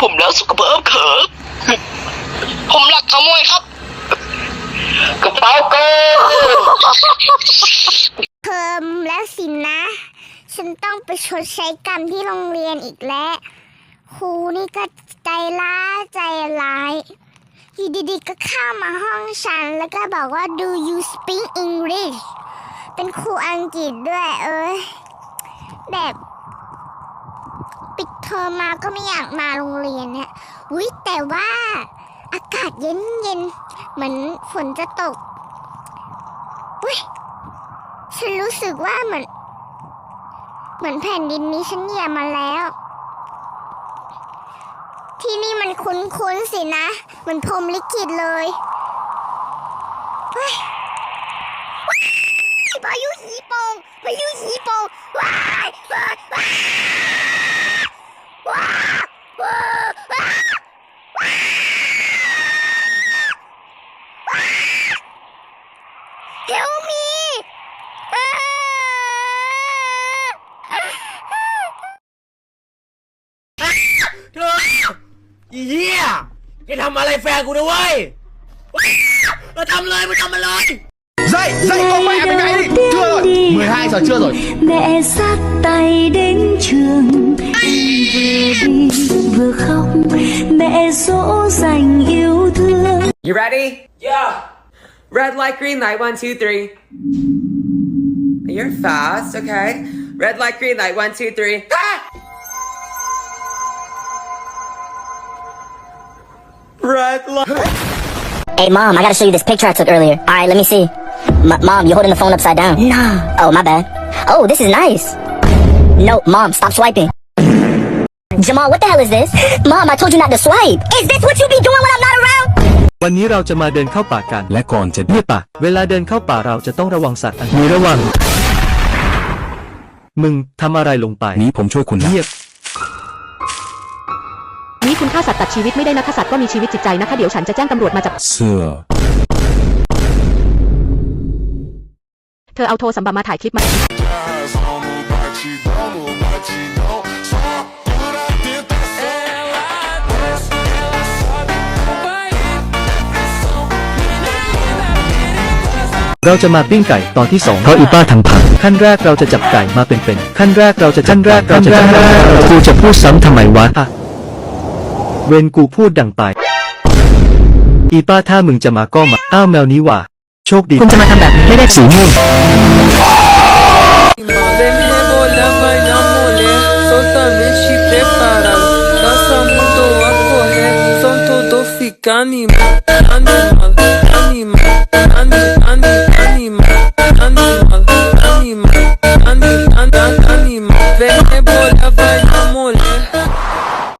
ผมแล้วสุขภาพครับผมหลักขโมยครับ กระเป๋าเกินเทอมแล้วสินะ ฉันต้องไปชดใช้กรรมที่โรงเรียนอีกแล้วครูนี่ก็ใจร้ายใจร้ายอยู่ดีๆก็เข้ามาห้องฉัน แล้วก็บอกว่า do you speak English เป็นครูอังกฤษด้วยเอ้ยแบบ ทอมมาก็ไม่อยากมาโรงเรียนเนี่ยวิแต่ว่าอากาศเย็นๆเหมือนฝนจะตกอุ้ยฉันรู้สึกว่าเหมือน เหมือนแผ่นดินนี้ฉันเหยียบมาแล้ว ที่นี่มันคุ้นๆสินะเหมือนพรมลิขิตเลยเฮ้ยว้ายพายุหีโปงพายุหีโปง Help me เธออีเหี้ยแกทำอะไรแฟนกูนะเว้ยมาทำเลยมาทำมันเลย Dậy, dậy con mẹ mày ngay đi Chưa rồi, 12 giờ chưa rồi mẹ dắt tay đến trường em vừa đi vừa khóc mẹ dỗ dành yêu thương You ready? Yeah Red light, green light, one, two, three. You're fast, okay. Red light, green light, one, two, three. Ah! Red light. Hey, mom, I gotta show you this picture I took earlier. Alright, let me see. M- mom, you're holding the phone upside down. Nah. Oh, my bad. Oh, this is nice. No, mom, stop swiping. Jamal, what the hell is this? Mom, I told you not to swipe. Is this what you be วันนี้เราจะมาเดินเข้าป่ากัน และก่อนจะเงียบปากเวลาเดินเข้าป่าเราจะต้องระวังสัตว์อันมีระวัง มึงทำอะไรลงไป นี้ผมช่วยคุณนะเงียบนี่คุณฆ่าสัตว์ตัดชีวิตไม่ได้นะคะสัตว์ก็มีชีวิตจิตใจนะคะ เดี๋ยวฉันจะแจ้งตำรวจมาจับ เสื้อ เธอเอาโทรศัพท์มาถ่ายคลิปมา เราจะมาปิ้งไก่ตอนที่สองเพราะอีป้าทำพังขั้นแรกเราจะจับไก่มาเป็นๆขั้นแรกเราจะขั้นแรกเราจะขั้นแรกกูจะพูดซ้ำทำไมวะอะเวนกูพูดดังไป อีป้าถ้ามึงจะมาก็มาอ้าวแมวนี้ว่ะโชคดีคุณจะมาทำแบบนี้ไม่ได้สีม่วง Bebê olhava e mulher soltamente preparado. Dança muito a correr,